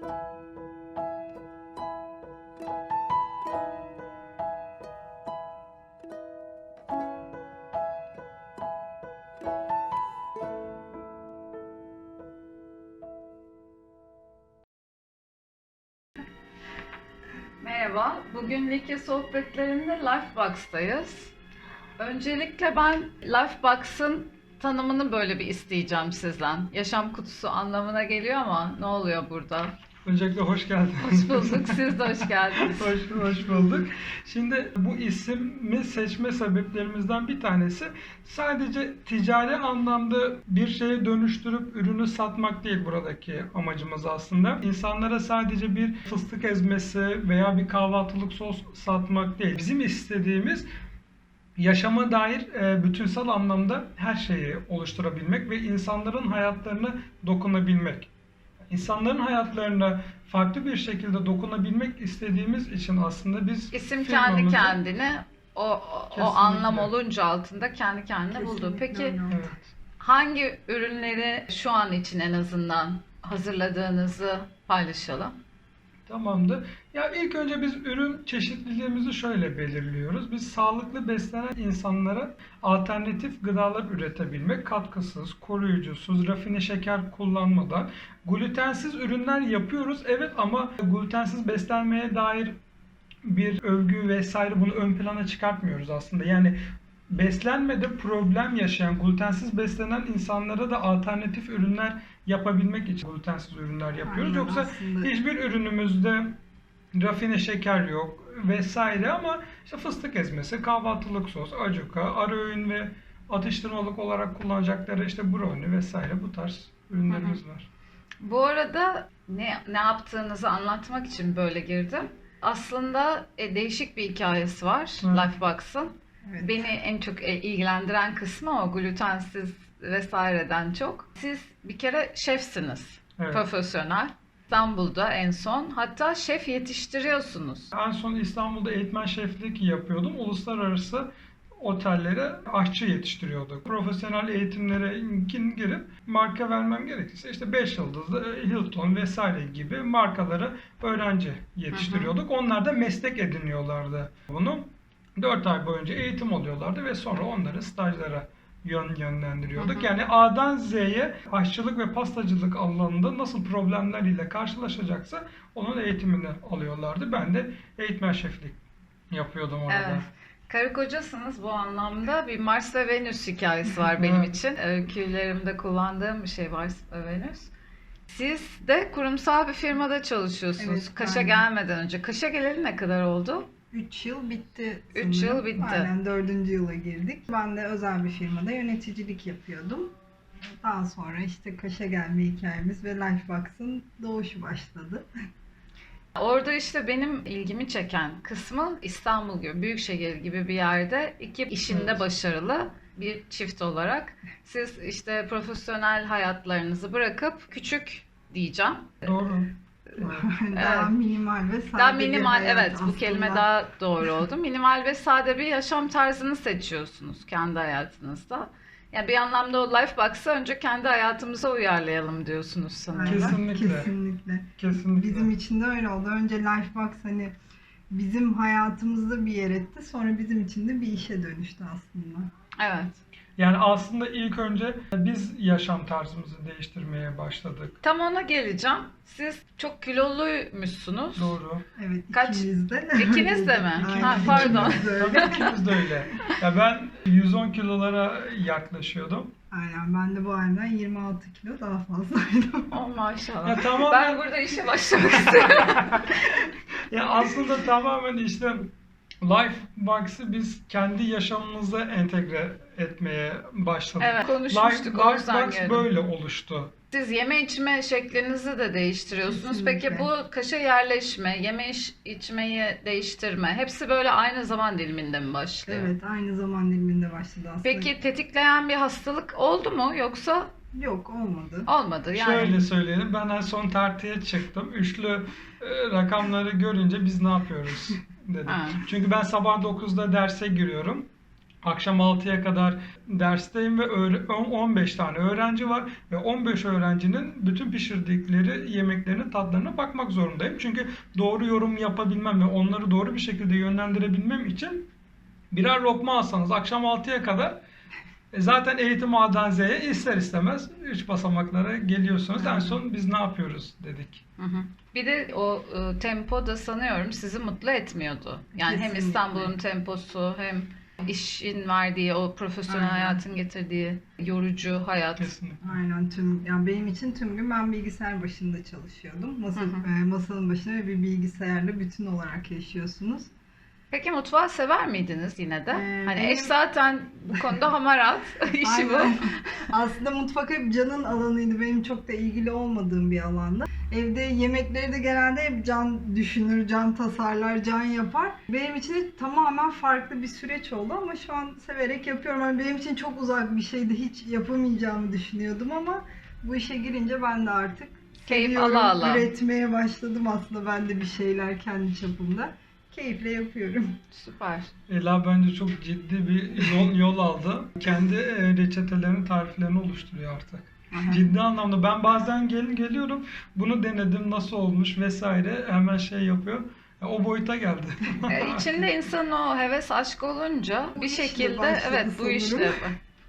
Merhaba, bugün Like sohbetlerinde Lifebox'tayız. Öncelikle ben Lifebox'ın tanımını böyle bir isteyeceğim sizden. Yaşam kutusu anlamına geliyor ama ne oluyor burada? Öncelikle hoş geldiniz. Hoş bulduk, siz de hoş geldiniz. hoş, hoş bulduk. Şimdi bu ismi seçme sebeplerimizden bir tanesi sadece ticari anlamda bir şeye dönüştürüp ürünü satmak değil buradaki amacımız aslında. İnsanlara sadece bir fıstık ezmesi veya bir kahvaltılık sos satmak değil. Bizim istediğimiz yaşama dair e, bütünsel anlamda her şeyi oluşturabilmek ve insanların hayatlarına dokunabilmek. İnsanların hayatlarına farklı bir şekilde dokunabilmek istediğimiz için aslında biz İsim kendi kendine o, o, o anlam olunca altında kendi kendine buldu. Kesinlikle Peki öyle oldu. Evet. hangi ürünleri şu an için en azından hazırladığınızı paylaşalım? Tamamdır. Ya ilk önce biz ürün çeşitliliğimizi şöyle belirliyoruz. Biz sağlıklı beslenen insanlara alternatif gıdalar üretebilmek, katkısız, koruyucusuz, rafine şeker kullanmadan glutensiz ürünler yapıyoruz. Evet ama glutensiz beslenmeye dair bir övgü vesaire bunu ön plana çıkartmıyoruz aslında. Yani beslenmede problem yaşayan, glutensiz beslenen insanlara da alternatif ürünler yapabilmek için glutensiz ürünler yapıyoruz. Aynen, Yoksa aslında hiçbir ürünümüzde rafine şeker yok vesaire ama işte fıstık ezmesi, kahvaltılık sos, acuka, ara öğün ve atıştırmalık olarak kullanacakları işte brownie vesaire bu tarz ürünlerimiz var. Bu arada ne ne yaptığınızı anlatmak için böyle girdim. Aslında e, değişik bir hikayesi var Evet. Lifebox'ın. Evet. Beni en çok e, ilgilendiren kısmı o glutensiz vesaireden çok. Siz bir kere şefsiniz, Evet. profesyonel. İstanbul'da en son. Hatta şef yetiştiriyorsunuz. En son İstanbul'da eğitmen şeflik yapıyordum. Uluslararası otellere aşçı yetiştiriyorduk. Profesyonel eğitimlere girip marka vermem gerekirse işte 5 yıldızlı e, Hilton vesaire gibi markalara öğrenci yetiştiriyorduk. Onlar da meslek ediniyorlardı bunu. 4 ay boyunca eğitim alıyorlardı ve sonra onları stajlara yön yönlendiriyorduk. Hı hı. Yani A'dan Z'ye aşçılık ve pastacılık alanında nasıl problemler ile karşılaşacaksa onun eğitimini alıyorlardı. Ben de eğitmen şeflik yapıyordum orada. Evet. Karı kocasınız bu anlamda bir Mars ve Venüs hikayesi var benim için. Öykülerimde kullandığım bir şey Mars ve Venüs. Siz de kurumsal bir firmada çalışıyorsunuz. Evet, Kaş'a aynen. gelmeden önce. Kaş'a geleli ne kadar oldu? 3 yıl bitti. Üç sanırım. yıl bitti. Aynen 4. yıla girdik. Ben de özel bir firmada yöneticilik yapıyordum. Daha sonra işte Kaş'a gelme hikayemiz ve Lifebox'ın doğuşu başladı. Orada işte benim ilgimi çeken kısmı İstanbul gibi, büyük şehir gibi bir yerde iki işinde Evet. başarılı bir çift olarak siz işte profesyonel hayatlarınızı bırakıp küçük diyeceğim. Doğru. Daha minimal ve sade Daha bir minimal hayat evet bu aslında. kelime daha doğru oldu. Minimal ve sade bir yaşam tarzını seçiyorsunuz kendi hayatınızda. Yani bir anlamda o Lifebox'ı önce kendi hayatımıza uyarlayalım diyorsunuz sanırım. Kesinlikle. Kesinlikle. Kesinlikle. Bizim için de öyle oldu. Önce Lifebox hani bizim hayatımızda bir yer etti. Sonra bizim için de bir işe dönüştü aslında. Evet. Yani aslında ilk önce biz yaşam tarzımızı değiştirmeye başladık. Tam ona geleceğim. Siz çok kiloluymuşsunuz. Doğru. Evet Kaç- ikimiz de. İkiniz de mi? Aynen, Ha, pardon. ikimiz de öyle. Tabii ikimiz de öyle. Ya ben 110 kilolara yaklaşıyordum. Aynen ben de bu aydan 26 kilo daha fazlaydım. Oh maşallah. Ya Ben tamamen burada işe başlamak istiyorum. ya aslında tamamen işte Lifebox'ı biz kendi yaşamımıza entegre etmeye başladık. evet konuşmuştuk o yüzden Lifebox geldim. böyle oluştu. Siz yeme içme şeklinizi de değiştiriyorsunuz. Peki Kesinlikle. bu kaşa yerleşme, yeme iç- içmeyi değiştirme hepsi böyle aynı zaman diliminde mi başlıyor? Evet aynı zaman diliminde başladı aslında. Peki tetikleyen bir hastalık oldu mu yoksa Yok olmadı. olmadı yani? Şöyle söyleyelim ben en son tartıya çıktım. Üçlü e, rakamları görünce biz ne yapıyoruz dedim. Ha. Çünkü ben sabah 9'da derse giriyorum. Akşam 6'ya kadar dersteyim ve öğre- on- 15 tane öğrenci var ve 15 öğrencinin bütün pişirdikleri yemeklerinin tadlarına bakmak zorundayım. Çünkü doğru yorum yapabilmem ve onları doğru bir şekilde yönlendirebilmem için birer lokma alsanız akşam 6'ya kadar e, zaten eğitim A'dan Z'ye ister istemez 3 basamaklara geliyorsunuz. En son biz ne yapıyoruz dedik. Hı hı. Bir de o e, tempo da sanıyorum sizi mutlu etmiyordu. Yani hem Kesinlikle. İstanbul'un temposu hem işin verdiği o profesyonel Aynen. hayatın getirdiği yorucu hayat. Kesinlikle. Aynen tüm yani benim için tüm gün ben bilgisayar başında çalışıyordum. Masa, e, masanın başında ve bir bilgisayarla bütün olarak yaşıyorsunuz. Peki mutfağı sever miydiniz yine de? Ee, hani benim- eş zaten bu konuda hamarat. işi bu. Aslında mutfak hep Can'ın alanıydı. Benim çok da ilgili olmadığım bir alanda. Evde yemekleri de genelde hep Can düşünür, Can tasarlar, Can yapar. Benim için de tamamen farklı bir süreç oldu ama şu an severek yapıyorum. Yani benim için çok uzak bir şeydi. Hiç yapamayacağımı düşünüyordum ama bu işe girince ben de artık Keyif ala ala. Üretmeye başladım aslında ben de bir şeyler kendi çapımda. Keyifle yapıyorum. Süper. Ela bence çok ciddi bir yol, yol aldı. Kendi e, reçetelerini, tariflerini oluşturuyor artık. Ciddi anlamda ben bazen gel geliyorum bunu denedim nasıl olmuş vesaire hemen şey yapıyor. E, O boyuta geldi. Ee, içinde insanın o heves aşk olunca Bu bir şekilde evet bu sanırım. işle.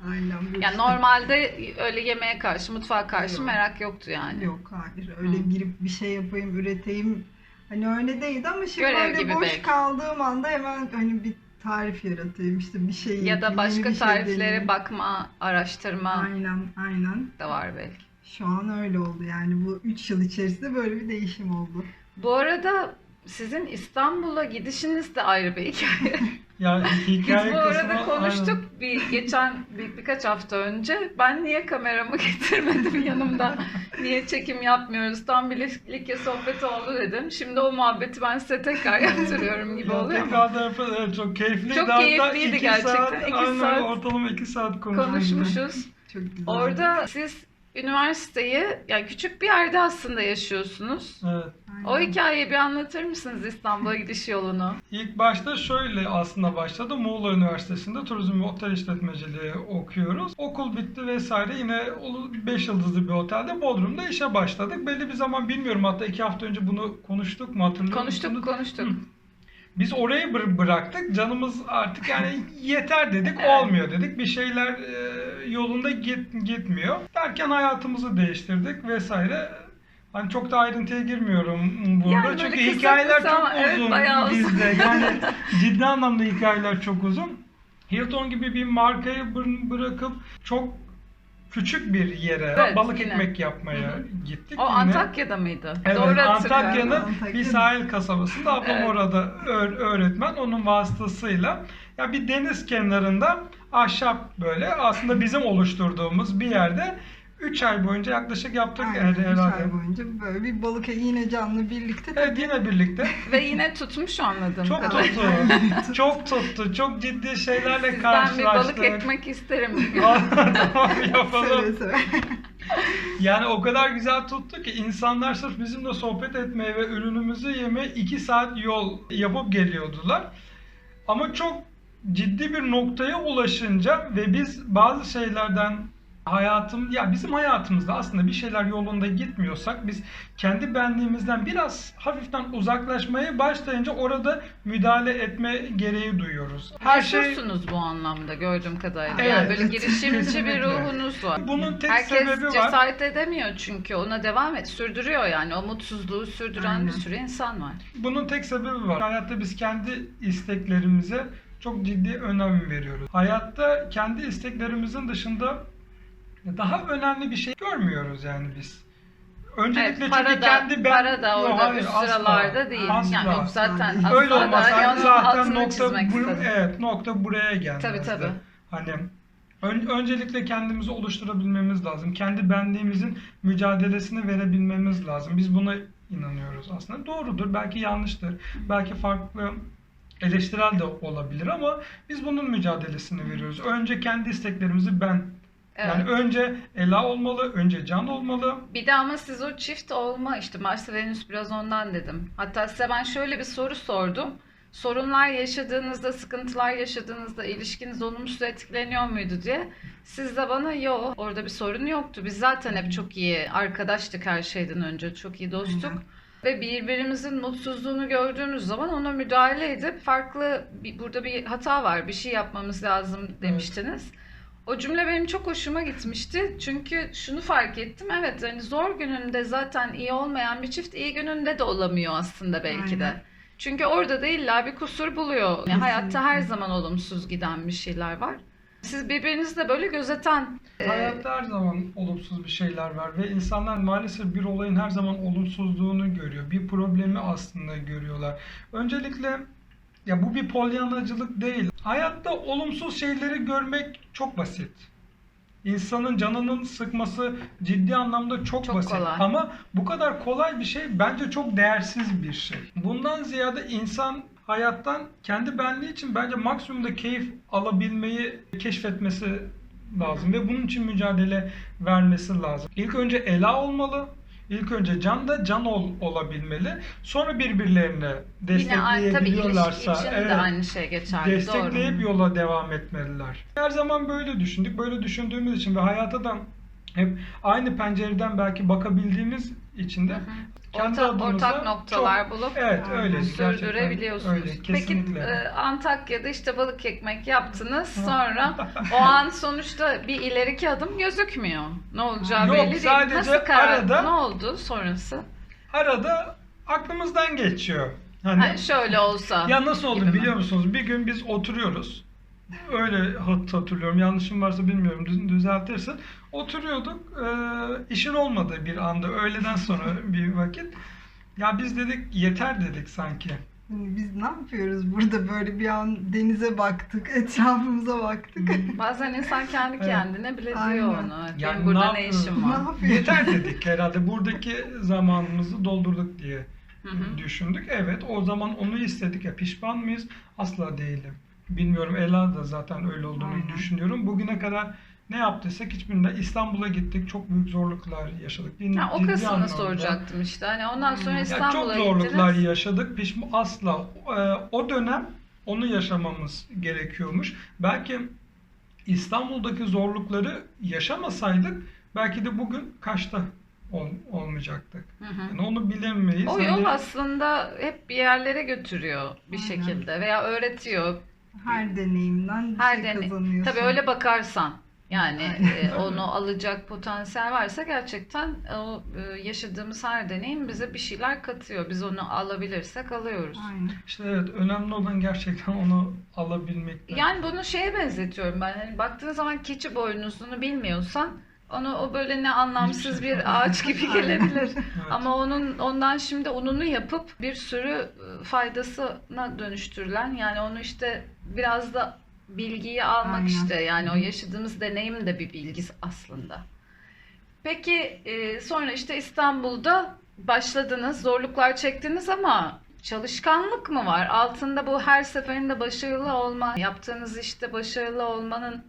Aynen Yani işte. normalde öyle yemeğe karşı, mutfağa karşı Yok. merak yoktu yani. Yok hayır öyle Hı. girip bir şey yapayım üreteyim hani öyle değildi ama şimdi Görev böyle gibi boş belki. kaldığım anda hemen hani bir tarif yaratayım işte bir şey Ya da başka bir şey tariflere deneyeyim. bakma, araştırma Aynen aynen. da var belki. Şu an öyle oldu yani bu 3 yıl içerisinde böyle bir değişim oldu. Bu arada sizin İstanbul'a gidişiniz de ayrı bir hikaye. ya Biz bu arada kısmı- konuştuk aynen. bir geçen bir, birkaç hafta önce. Ben niye kameramı getirmedim yanımda? Niye çekim yapmıyoruz? Tam bir like sohbeti oldu dedim. Şimdi o muhabbeti ben size tekrar yaptırıyorum gibi Ya oluyor tekrar da yapalım. Çok keyifliydi. Çok keyifliydi gerçekten. Saat, İki aynen, saat ortalama iki saat konuşmuşuz. Çok güzel. Orada siz üniversiteyi yani küçük bir yerde aslında yaşıyorsunuz. Evet. O hikayeyi bir anlatır mısınız İstanbul'a gidiş yolunu? İlk başta şöyle aslında başladı. Muğla Üniversitesi'nde turizm ve otel işletmeciliği okuyoruz. Okul bitti vesaire yine 5 yıldızlı bir otelde Bodrum'da işe başladık. Belli bir zaman bilmiyorum hatta 2 hafta önce bunu konuştuk mu hatırlıyor Konuştuk musunuz? konuştuk. Hı. Biz orayı bır- bıraktık. Canımız artık yani yeter dedik. Olmuyor dedik. Bir şeyler e, yolunda git, gitmiyor. Derken hayatımızı değiştirdik vesaire. Hani çok da ayrıntıya girmiyorum burada. Yani böyle Çünkü kısa hikayeler kısa çok ama evet, uzun bayağı uzun. bizde. Yani ciddi anlamda hikayeler çok uzun. Hilton gibi bir markayı bır- bırakıp çok küçük bir yere Evet, balık yine. ekmek yapmaya gittik. O Yine- Antakya'da mıydı? Evet, Doğru hatırlıyorum. Antakya'nın bir sahil kasabasında ablam Evet. orada öğ- öğretmen onun vasıtasıyla ya bir deniz kenarında ahşap böyle aslında bizim oluşturduğumuz bir yerde 3 ay boyunca yaklaşık yaptık Aynen, yani üç herhalde. ay boyunca böyle bir balık yine canlı birlikte Evet yine birlikte. Ve yine tutmuş anladığım Çok tuttu. çok tuttu. Çok ciddi şeylerle Sizden bir karşılaştık. balık ekmek isterim. tamam yapalım. seve. Yani o kadar güzel tuttu ki insanlar sırf bizimle sohbet etmeye ve ürünümüzü yemeye 2 saat yol yapıp geliyordular. Ama çok ciddi bir noktaya ulaşınca ve biz bazı şeylerden hayatım ya bizim hayatımızda aslında bir şeyler yolunda gitmiyorsak biz kendi benliğimizden biraz hafiften uzaklaşmaya başlayınca orada müdahale etme gereği duyuyoruz. Her şey bu anlamda gördüğüm kadarıyla. Evet, yani böyle girişimci bir ruhunuz var. bunun tek Herkes sebebi var. cesaret edemiyor çünkü ona devam et, sürdürüyor yani o mutsuzluğu sürdüren Aynen. bir sürü insan var. Bunun tek sebebi var. Hayatta biz kendi isteklerimize çok ciddi önem veriyoruz. Hayatta kendi isteklerimizin dışında daha önemli bir şey görmüyoruz yani biz. Öncelikle Evet, para çünkü da, kendi ben... para da orada hayır, üst asla. sıralarda değil. Asla. Yani yok zaten Öyle asla Öyle olmasa zaten nokta, bu, evet, nokta buraya gelmezdi. Tabii tabii. Hani ön- öncelikle kendimizi oluşturabilmemiz lazım. Kendi benliğimizin mücadelesini verebilmemiz lazım. Biz buna inanıyoruz aslında. Doğrudur, belki yanlıştır, belki farklı eleştirel de olabilir ama biz bunun mücadelesini veriyoruz. Önce kendi isteklerimizi ben Evet. yani önce Ela olmalı, önce Can olmalı. Bir de ama siz o çift olma işte Mars ve Venüs biraz ondan dedim. Hatta size ben şöyle bir soru sordum. sorunlar yaşadığınızda, sıkıntılar yaşadığınızda ilişkiniz olumsuz etkileniyor muydu diye. Siz de bana yok orada bir sorun yoktu. Biz zaten hep çok iyi arkadaştık her şeyden önce. Çok iyi dosttuk. Aynen. Ve birbirimizin mutsuzluğunu gördüğümüz zaman ona müdahale edip farklı bir, burada bir hata var, bir şey yapmamız lazım demiştiniz. O cümle benim çok hoşuma gitmişti. Çünkü şunu fark ettim. Evet hani zor gününde zaten iyi olmayan bir çift iyi gününde de olamıyor aslında belki de. Aynen. Çünkü orada da illa bir kusur buluyor. Yani hayatta her zaman olumsuz giden bir şeyler var. Siz birbirinizi de böyle gözeten e, Hayatta her zaman olumsuz bir şeyler var ve insanlar maalesef bir olayın her zaman olumsuzluğunu görüyor. Bir problemi aslında görüyorlar. Öncelikle ya bu bir polyanacılık değil. Hayatta olumsuz şeyleri görmek çok basit. İnsanın canının sıkması ciddi anlamda çok, Çok basit. kolay. Ama bu kadar kolay bir şey bence çok değersiz bir şey. Bundan ziyade insan hayattan kendi benliği için bence maksimumda keyif alabilmeyi keşfetmesi lazım ve bunun için mücadele vermesi lazım. İlk önce Ela olmalı. İlk önce Can da Can ol, olabilmeli. Sonra birbirlerine yine aynı tabii destekleyebiliyorlarsa evet, de aynı şey geçerli. destekleyip Doğru. yola devam etmeliler. Her zaman böyle düşündük. Böyle düşündüğümüz için ve hayata da hep aynı pencereden belki bakabildiğimiz için de Hı hı. kendi Ortak, noktalar çok- bulup Evet Aynen. öyle. sürdürebiliyorsunuz. Öyle, Peki e, Antakya'da işte balık ekmek yaptınız. Sonra o an sonuçta bir ileriki adım gözükmüyor. Ne olacağı Yok, belli değil. Nasıl karar? arada- Ne oldu sonrası? Arada aklımızdan geçiyor. Hani Ha, şöyle olsa. ya nasıl oldu gibi mi? biliyor musunuz? Bir gün biz oturuyoruz. Öyle hat- hatırlıyorum. Yanlışım varsa bilmiyorum. düz- Düzeltirsin. Oturuyorduk. e, işin olmadığı bir anda. Öğleden sonra bir vakit. Ya biz dedik yeter dedik sanki. Hani biz ne yapıyoruz burada böyle bir an denize baktık, etrafımıza baktık. Bazen insan kendi Evet. kendine bile diyor Aynen. onu. Evet, Yani Benim burada ne ne işim ne var? yapıyoruz? Yeter dedik herhalde. Buradaki zamanımızı doldurduk diye Hı hı. düşündük. Evet o zaman onu istedik. Ya pişman mıyız? Asla değilim. Bilmiyorum Ela da zaten öyle olduğunu Aynen. düşünüyorum. Bugüne kadar ne yaptıysak hiçbirinde İstanbul'a gittik. Çok büyük zorluklar yaşadık. Ciddi Ha, o kısmını anlamda. soracaktım işte. Hani ondan sonra Ya Ya İstanbul'a çok zorluklar gittiniz. yaşadık. Pişman asla. Ee, o dönem onu yaşamamız gerekiyormuş. Belki İstanbul'daki zorlukları yaşamasaydık belki de bugün kaçta ol- olmayacaktık. Hı hı. Yani onu bilemeyiz. O Hani- yol aslında hep bir yerlere götürüyor bir Aynen. şekilde veya öğretiyor. Her deneyimden bir Her şey deney- kazanıyorsun. Tabii öyle bakarsan yani e, onu alacak potansiyel varsa gerçekten o e, yaşadığımız her deneyim bize bir şeyler katıyor. Biz onu alabilirsek alıyoruz. Aynen. İşte evet önemli olan gerçekten onu alabilmek. Yani bunu şeye benzetiyorum ben. Hani baktığın zaman keçi boynuzunu bilmiyorsan onu o böyle ne anlamsız bir ağaç gibi gelebilir. Evet. Ama onun ondan şimdi ununu yapıp bir sürü faydasına dönüştürülen yani onu işte biraz da bilgiyi almak Aynen. işte yani o yaşadığımız deneyim de bir bilgi aslında. Peki sonra işte İstanbul'da başladınız, zorluklar çektiniz ama çalışkanlık mı var? Altında bu her seferinde başarılı olma, yaptığınız işte başarılı olmanın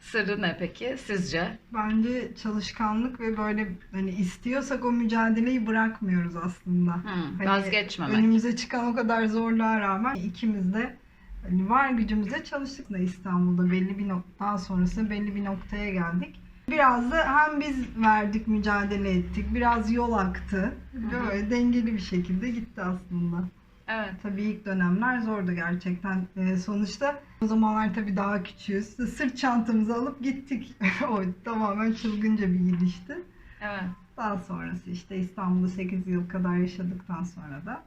sırrı ne peki sizce? Bence çalışkanlık ve böyle hani istiyorsak o mücadeleyi bırakmıyoruz aslında. Hı, Hani vazgeçmemek. Önümüze çıkan o kadar zorluğa rağmen ikimiz de hani var gücümüzle çalıştık da İstanbul'da belli bir noktadan sonrasında belli bir noktaya geldik. Biraz da hem biz verdik, mücadele ettik, biraz yol aktı. Böyle dengeli bir şekilde gitti aslında. Evet. Tabii ilk dönemler zordu gerçekten. Ee, sonuçta o zamanlar tabii daha küçüğüz. Sırt çantamızı alıp gittik. o tamamen çılgınca bir gidişti. Evet. Daha sonrası işte İstanbul'da 8 yıl kadar yaşadıktan sonra da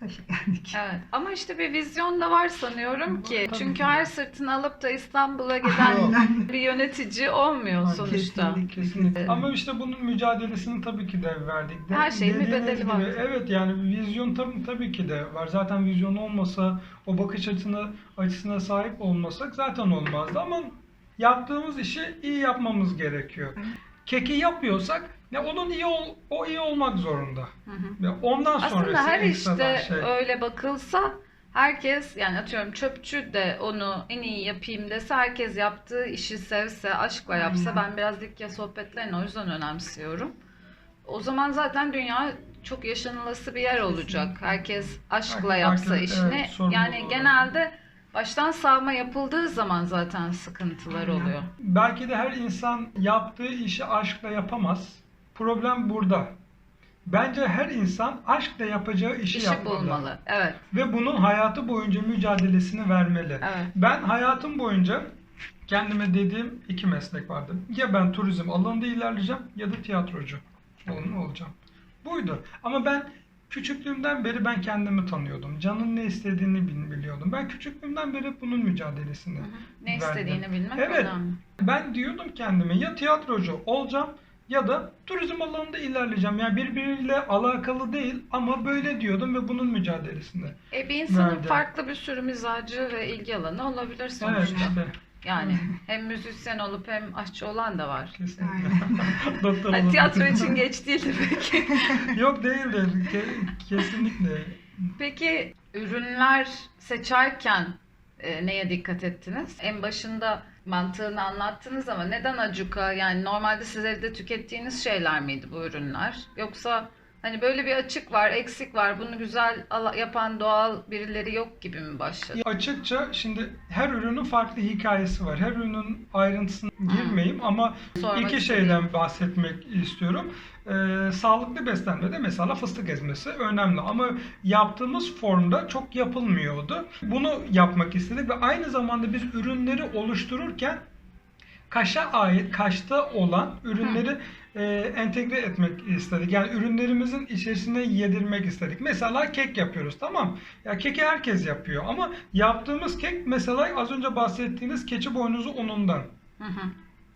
Kaş'a geldik. Evet ama işte bir vizyon da var sanıyorum ki. Tabii Çünkü ki. her sırtını alıp da İstanbul'a giden Aynen. bir yönetici olmuyor Aynen, sonuçta. kesinlikle. Kesinlikle. Ama işte bunun mücadelesini tabii ki de verdik. De- Her şeyin bir bedeli var. Evet yani vizyon tabii, tabii ki de var. Zaten vizyon olmasa, o bakış açısına, açısına sahip olmasak zaten olmazdı. Ama yaptığımız işi iyi yapmamız gerekiyor. Keki yapıyorsak ya onun iyi ol, o iyi olmak zorunda. Hı hı. Ve ondan sonrası Aslında her işte şey. öyle bakılsa herkes yani atıyorum çöpçü de onu en iyi yapayım dese herkes yaptığı işi sevse, aşkla yapsa Aynen. ben biraz Likya sohbetlerini o yüzden önemsiyorum. O zaman zaten dünya çok yaşanılası bir yer olacak. Herkes aşkla Herkes- yapsa herkes, işini. evet, yani olur. genelde baştan savma yapıldığı zaman zaten sıkıntılar oluyor. Belki de her insan yaptığı işi aşkla yapamaz. Problem burada. Bence her insan aşkla yapacağı işi, İşi yapmalı. bulmalı. Evet. Ve bunun hayatı boyunca mücadelesini vermeli. Evet. Ben hayatım boyunca kendime dediğim iki meslek vardı. Ya ben turizm alanında ilerleyeceğim ya da tiyatrocu ol- olacağım. Buydu. Ama ben küçüklüğümden beri ben kendimi tanıyordum. Canın ne istediğini bil- biliyordum. Ben küçüklüğümden beri bunun mücadelesini Hı hı. Ne verdim. istediğini bilmek Evet. önemli. Ben diyordum kendime ya tiyatrocu olacağım ya da turizm alanında ilerleyeceğim. Yani birbiriyle alakalı değil ama böyle diyordum ve bunun mücadelesini. E bir insanın Verdi. farklı bir sürü mizacı ve ilgi alanı olabilir Evet sonuçta. işte Yani hem müzisyen olup hem aşçı olan da var. kesinlikle. Doktor Hani tiyatro için geç değildi peki. Yok değildir. Ke- kesinlikle. Peki ürünler seçerken e, neye dikkat ettiniz? En başında mantığını anlattınız ama neden acuka? Yani normalde siz evde tükettiğiniz şeyler miydi bu ürünler? Yoksa hani böyle bir açık var, eksik var, bunu güzel yapan doğal birileri yok gibi mi başladı? Açıkça şimdi her ürünün farklı hikayesi var. Her ürünün ayrıntısına girmeyeyim ama Sormak iki istediğim. şeyden bahsetmek istiyorum. Ee, sağlıklı beslenmede mesela fıstık ezmesi önemli ama yaptığımız formda çok yapılmıyordu. Bunu yapmak istedik ve aynı zamanda biz ürünleri oluştururken Kaş'a ait, Kaş'ta olan ürünleri e, entegre etmek istedik. Yani ürünlerimizin içerisine yedirmek istedik. Mesela kek yapıyoruz tamam. Ya keki herkes yapıyor ama yaptığımız kek mesela az önce bahsettiğiniz keçi boynuzu unundan. Hı hı.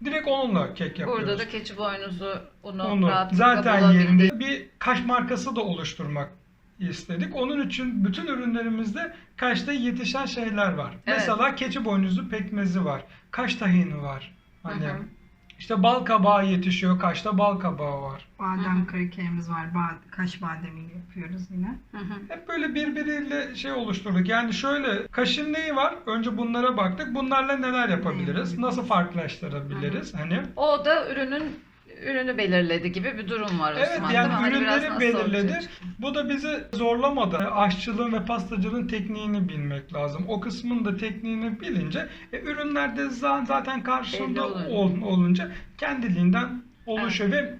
Direkt onunla kek yapıyoruz. Burada da keçi boynuzu unu rahatlıkla zaten yerinde bir kaş markası da oluşturmak istedik. Onun için bütün ürünlerimizde kaşta yetişen şeyler var. Evet. Mesela keçi boynuzu pekmezi var. Kaş tahini var. Hani Hı hı. İşte bal kabağı yetişiyor. Kaşta bal kabağı var. Badem Hı hı. krakerimiz var. Ba- kaş bademiyle yapıyoruz yine. Hı hı. Hep böyle birbiriyle şey oluşturduk. Yani şöyle kaşın neyi var? Önce bunlara baktık. Bunlarla neler yapabiliriz? yapabiliriz? Nasıl farklılaştırabiliriz? Hani O da ürünün ürünü belirledi gibi bir durum var Evet, zaman. yani değil mi? Hani ürünleri belirledi. çıktı? Bu da bizi zorlamadı. Aşçılığın ve pastacılığın tekniğini bilmek lazım. O kısmın da tekniğini bilince e, ürünler de zaten karşında ol- olunca kendiliğinden oluşuyor ve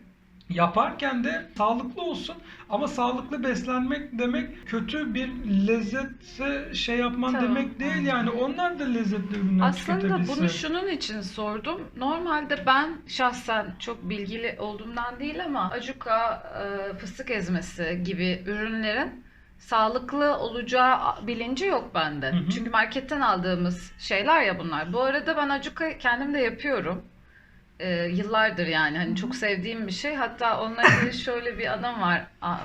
yaparken de sağlıklı olsun ama sağlıklı beslenmek demek kötü bir lezzetse şey yapman Tamam. demek değil yani onlar da lezzetli ürünler Aslında tüketebilsin. bunu şunun için sordum. Normalde ben şahsen çok bilgili olduğumdan değil ama acuka, e, fıstık ezmesi gibi ürünlerin sağlıklı olacağı bilinci yok bende. Hı hı. Çünkü marketten aldığımız şeyler ya bunlar. Bu arada ben acuka kendim de yapıyorum. E, yıllardır yani hani çok sevdiğim bir şey. Hatta onunla ilgili şöyle bir adam var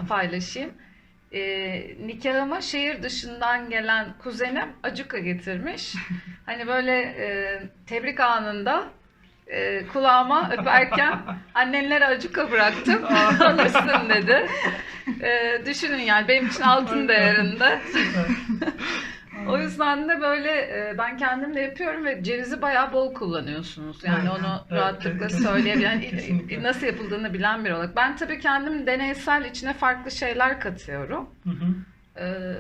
paylaşayım. E, nikahıma şehir dışından gelen kuzenim acuka getirmiş. Hani böyle e, tebrik anında e, kulağıma öperken annenlere acuka bıraktım alırsın dedi. E, düşünün yani benim için altın değerinde. O yüzden de böyle e, ben kendim de yapıyorum ve cevizi bayağı bol kullanıyorsunuz. Yani Aynen. onu Evet, rahatlıkla kesin- söyleyebilen, kesinlikle. nasıl yapıldığını bilen biri olarak. Ben tabii kendim deneysel içine farklı şeyler katıyorum. Hı hı. Ee,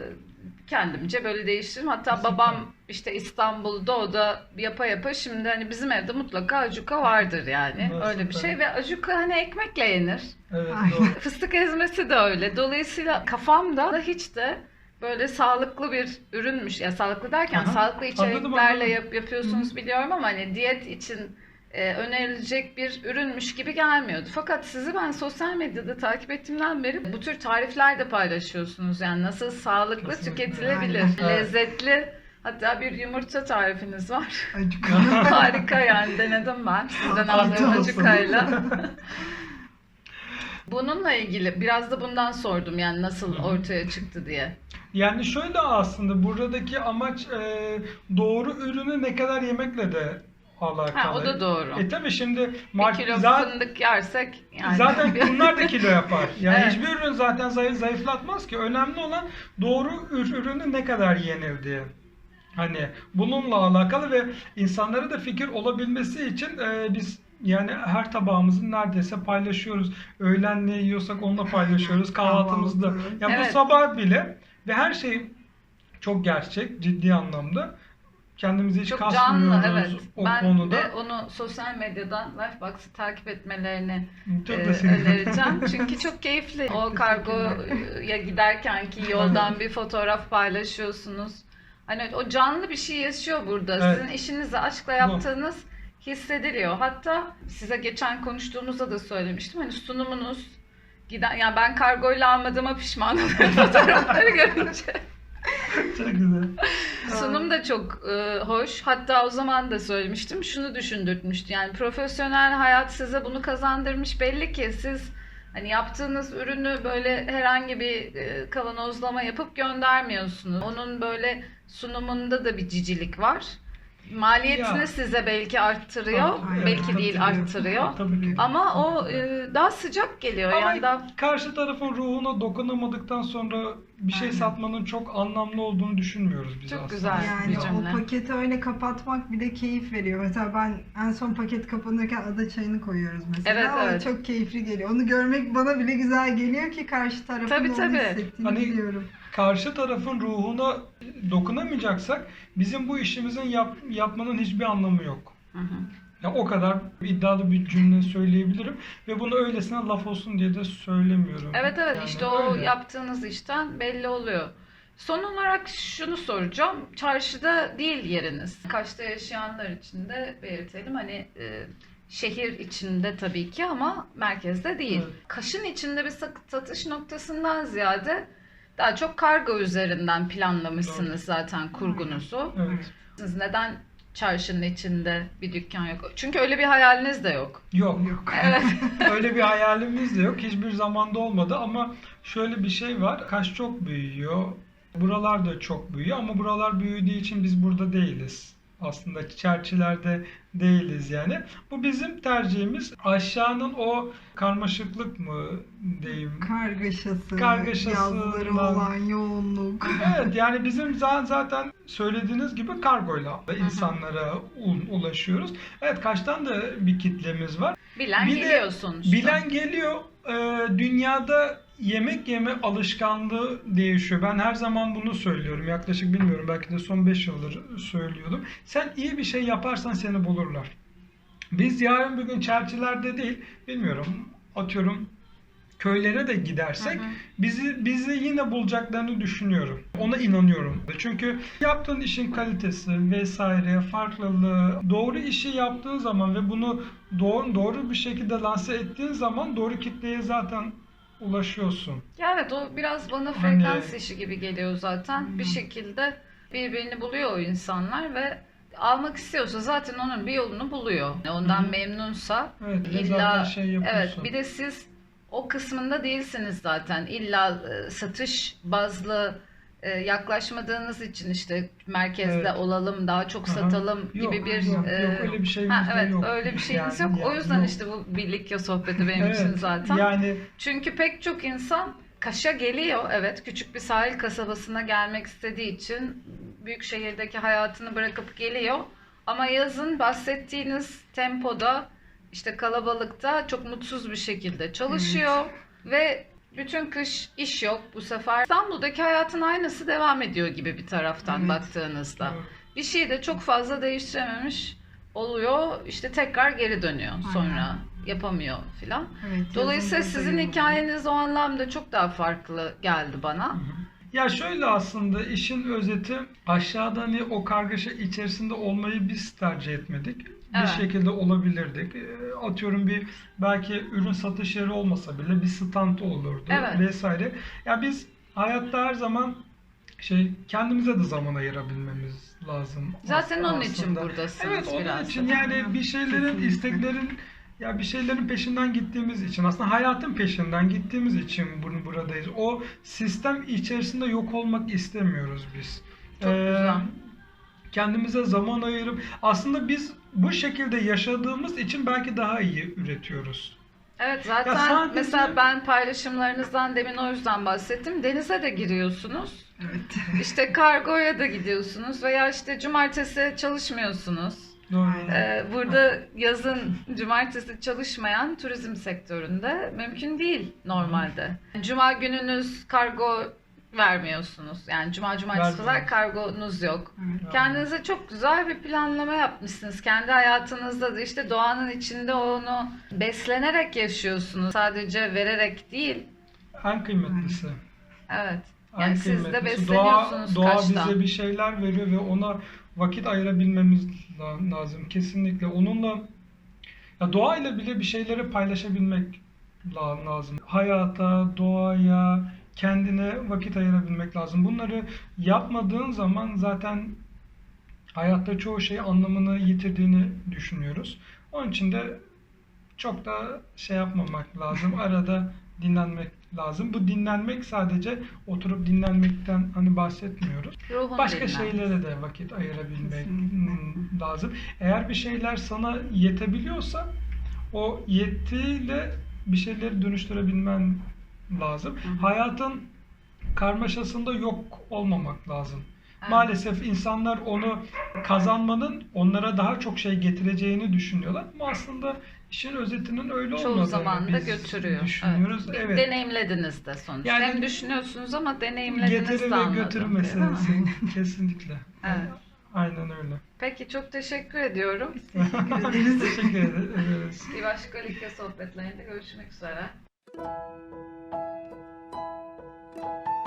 kendimce böyle değiştirdim. Hatta Kesinlikle. babam işte İstanbul'da o da yapa yapa şimdi hani bizim evde mutlaka acuka vardır yani. Nasıl öyle bir tabii. şey ve acuka hani ekmekle yenir. Evet Ay. doğru. Fıstık ezmesi de öyle. Dolayısıyla kafamda da hiç de böyle sağlıklı bir ürünmüş. Ya sağlıklı derken Aha, sağlıklı içeriklerle anladım. yap, yapıyorsunuz biliyorum ama hani diyet için e, önerilecek bir ürünmüş gibi gelmiyordu. Fakat sizi ben sosyal medyada takip ettiğimden beri bu tür tarifler de paylaşıyorsunuz. Yani nasıl sağlıklı Kesinlikle. tüketilebilir, Aynen. Lezzetli. Hatta bir yumurta tarifiniz var. Harika yani denedim ben sizden aldığım acukayla. Bununla ilgili biraz da bundan sordum yani nasıl ortaya çıktı diye. Yani şöyle aslında buradaki amaç e, doğru ürünü ne kadar yemekle de alakalı. Ha o da doğru. E tabi şimdi Bir mark- kilo za- fındık yersek yani. zaten bunlar da kilo yapar. Yani Evet. hiçbir ürün zaten zayıf zayıflatmaz ki. Önemli olan doğru ür- ürünü ne kadar yenir diye. Hani bununla alakalı ve insanlara da fikir olabilmesi için e, biz yani her tabağımızı neredeyse paylaşıyoruz. Öğlen ne yiyorsak onunla paylaşıyoruz. Kahvaltımızda. Kahvaltı. Ya bu Evet. sabah bile ve her şey çok gerçek, ciddi anlamda. Kendimizi hiç Çok kasmıyoruz canlı evet. o ben konuda. de onu sosyal medyadan Lifebox'ı takip etmelerini Çok e, önereceğim. Çünkü çok keyifli. O kargoya giderkenki yoldan bir fotoğraf paylaşıyorsunuz. Hani o canlı bir şey yaşıyor burada. Evet. Sizin işinizi aşkla yaptığınız hissediliyor. Hatta size geçen konuştuğumuzda da söylemiştim. Hani sunumunuz giden yani ben kargoyla almadığıma pişman oluyorum fotoğrafları görünce. Çok güzel. Sunum da çok e, hoş. Hatta o zaman da söylemiştim. Şunu düşündürtmüştü. Yani profesyonel hayat size bunu kazandırmış. Belli ki siz hani yaptığınız ürünü böyle herhangi bir e, kavanozlama yapıp göndermiyorsunuz. Onun böyle sunumunda da bir cicilik var. Maliyetini Ya. size belki arttırıyor. Aynen, belki değil arttırıyor. Tabii ki. Ama o e, daha sıcak geliyor. Ama yani daha karşı tarafın ruhuna dokunamadıktan sonra bir şey Aynen. satmanın çok anlamlı olduğunu düşünmüyoruz biz Çok aslında. güzel. Yani bir cümle. o paketi öyle kapatmak bir de keyif veriyor. Mesela ben en son paket kapanırken ada çayını koyuyoruz mesela. Evet, O evet. çok keyifli geliyor. Onu görmek bana bile güzel geliyor ki karşı tarafın Tabii, onu tabii. hissettiğini Hani- biliyorum. Karşı tarafın ruhuna dokunamayacaksak bizim bu işimizin yap- yapmanın hiçbir anlamı yok. Hı hı. Ya o kadar iddialı bir cümle söyleyebilirim ve bunu öylesine laf olsun diye de söylemiyorum. Evet evet Yani işte o öyle. yaptığınız işten belli oluyor. Son olarak şunu soracağım. Çarşıda değil yeriniz. Kaş'ta yaşayanlar için de belirtelim. Hani e, şehir içinde tabii ki ama merkezde değil. Evet. Kaş'ın içinde bir satış noktasından ziyade daha çok kargo üzerinden planlamışsınız zaten kurgunuzu. Evet. Siz neden çarşının içinde bir dükkan yok? Çünkü öyle bir hayaliniz de yok. Yok. Yok. Evet. Öyle bir hayalimiz de yok. Hiçbir zamanda olmadı ama şöyle bir şey var. Kaş çok büyüyor. Buralar da çok büyüyor ama buralar büyüdüğü için biz burada değiliz. Aslında çerçilerde değiliz yani. Bu bizim tercihimiz. Aşağının o karmaşıklık mı diyeyim. Kargaşası, Kargaşası olan- yoğunluk. Evet yani bizim za- zaten söylediğiniz gibi kargoyla insanlara ulaşıyoruz. Evet kaçtan da bir kitlemiz var. Bilen Bir de geliyor sonuçta. Bilen geliyor. Ee, dünyada yemek yeme alışkanlığı değişiyor. Ben her zaman bunu söylüyorum. Yaklaşık bilmiyorum belki de son 5 yıldır söylüyordum. Sen iyi bir şey yaparsan seni bulurlar. Biz yarın bir gün çerçilerde değil, bilmiyorum atıyorum köylere de gidersek Hı hı. bizi bizi yine bulacaklarını düşünüyorum. Ona inanıyorum. Çünkü yaptığın işin kalitesi vesaire, farklılığı, doğru işi yaptığın zaman ve bunu doğru doğru bir şekilde lanse ettiğin zaman doğru kitleye zaten ulaşıyorsun. Ya evet o biraz bana Hani- frekans işi gibi geliyor zaten. Bir şekilde birbirini buluyor o insanlar ve almak istiyorsa zaten onun bir yolunu buluyor. Ondan hı. memnunsa Evet, ve illa şey yapıyorsun. evet bir de siz o kısmında değilsiniz zaten. İlla e, satış bazlı e, yaklaşmadığınız için işte merkezde Evet. olalım, daha çok Aha. satalım Yok, gibi bir yok, e, yok, öyle bir şeyimiz ha, evet yok. öyle bir şeyiniz Yani- yok. O yani yüzden yok. işte bu birlik ya sohbeti benim için Evet, zaten. Yani Çünkü pek çok insan Kaş'a geliyor. Evet küçük bir sahil kasabasına gelmek istediği için büyük şehirdeki hayatını bırakıp geliyor. Ama yazın bahsettiğiniz tempoda işte kalabalıkta çok mutsuz bir şekilde çalışıyor ve bütün kış iş yok bu sefer. İstanbul'daki hayatın aynısı devam ediyor gibi bir taraftan Evet. baktığınızda. Bir şey de çok fazla değiştirememiş oluyor. İşte tekrar geri dönüyor sonra yapamıyor filan. Evet, Dolayısıyla yazın sizin hikayeniz o anlamda çok daha farklı geldi bana. Ya şöyle aslında işin özeti aşağıda hani o kargaşa içerisinde olmayı biz tercih etmedik. Bir Evet. şekilde olabilirdik. Ee, Atıyorum bir belki ürün satış yeri olmasa bile bir stand olurdu Evet. vesaire. Ya biz hayatta her zaman şey kendimize de zaman ayırabilmemiz lazım. Zaten as- onun için aslında. buradasınız Evet onun biraz. için da. yani bir şeylerin isteklerin ya bir şeylerin peşinden gittiğimiz için aslında hayatın peşinden gittiğimiz için bunu buradayız. O sistem içerisinde yok olmak istemiyoruz biz. Çok güzel. Kendimize zaman ayırıp aslında biz bu şekilde yaşadığımız için belki daha iyi üretiyoruz. Evet zaten sadece- mesela ben paylaşımlarınızdan demin o yüzden bahsettim. Denize de giriyorsunuz. Evet. İşte kargoya da gidiyorsunuz veya işte cumartesi çalışmıyorsunuz. Doğru. Ee, burada yazın cumartesi çalışmayan turizm sektöründe mümkün değil normalde. Cuma gününüz kargo vermiyorsunuz. Yani cuma cumartesi pazar kargonuz yok. Evet. Kendinize çok güzel bir planlama yapmışsınız. Kendi hayatınızda da işte doğanın içinde onu beslenerek yaşıyorsunuz. Sadece vererek değil. En kıymetlisi. Evet. En Yani siz de besleniyorsunuz doğa, doğa kaçtan. bize bir şeyler veriyor ve ona vakit ayırabilmemiz la- lazım. Kesinlikle. Onunla ya doğayla bile bir şeyleri paylaşabilmek la- lazım. Hayata, doğaya, kendine vakit ayırabilmek lazım. Bunları yapmadığın zaman zaten hayatta çoğu şey anlamını yitirdiğini düşünüyoruz. Onun için de çok da şey yapmamak lazım. Arada dinlenmek lazım. Bu dinlenmek sadece oturup dinlenmekten hani bahsetmiyoruz. Ruhun Başka dinlen. şeylere de vakit ayırabilmek Kesinlikle. lazım. Eğer bir şeyler sana yetebiliyorsa o yettiğiyle bir şeyleri dönüştürebilmen lazım. Hı hı. Hayatın karmaşasında yok olmamak lazım. Evet. Maalesef insanlar onu kazanmanın onlara daha çok şey getireceğini düşünüyorlar. Ama aslında işin özetinin öyle Çoğu olmadığını zaman da biz götürüyor. düşünüyoruz. Evet. Evet. Deneyimlediniz de sonuçta. Yani- Hem düşünüyorsunuz ama deneyimlediniz Getiri de ve anladım. götürü Değil mi? meselesi. Kesinlikle. Evet. Aynen öyle. Peki çok teşekkür ediyorum. Teşekkür ederiz. Teşekkür ederiz. Bir başka Likya sohbetlerinde görüşmek üzere. Thank you.